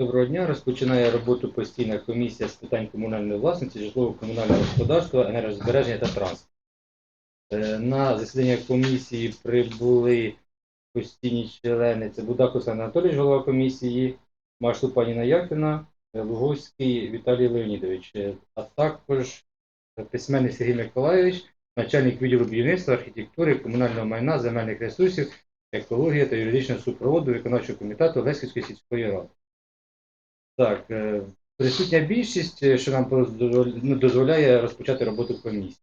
Доброго дня. Розпочинає роботу постійна комісія з питань комунальної власності, житлово-комунального господарства, енергозбереження та транспорту. Е, На засідання комісії прибули постійні члени. Це Будак Анатолійович, голова комісії, Машту Паніна Якина, е, Луговський Віталій Леонідович, е, а також письменник Сергій Миколайович, начальник відділу будівництва, архітектури, комунального майна, земельних ресурсів, екологія та юридичного супроводу виконавчого комітету Леськівської сільської ради. Так, е, присутня більшість, е, що нам ну, дозволяє розпочати роботу комісії.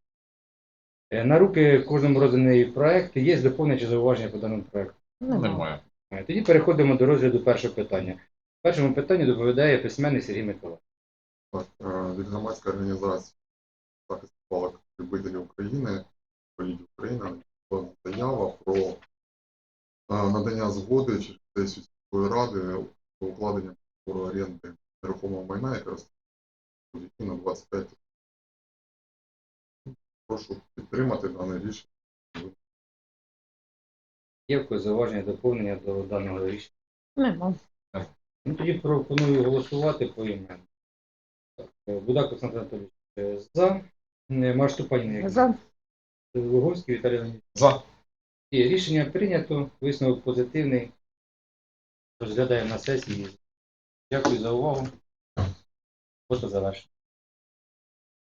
Е, На руки кожному розданий проект. Є доповнення чи зауваження по даному проекту? Немає. Е, Тоді переходимо до розгляду першого питання. Першому питанню доповідає письменник Сергій Миколаївич. Так, від громадської організації захист палок любителів України, політів України заява про надання згоди через сільської ради укладення оренди нерухомого майна, розповідає на 25 Прошу підтримати дане рішення. Є якось зауваження доповнення до даного рішення? Нема. Ну, тоді пропоную голосувати по імену. Так, е, Будак Олександр Анатолійович е, за. Е, Маштупаніна За. Луговський Віталій Леонідович. За. І рішення прийнято, висновок позитивний. Розглядаємо на сесії. Дякую за увагу. Фото завершено.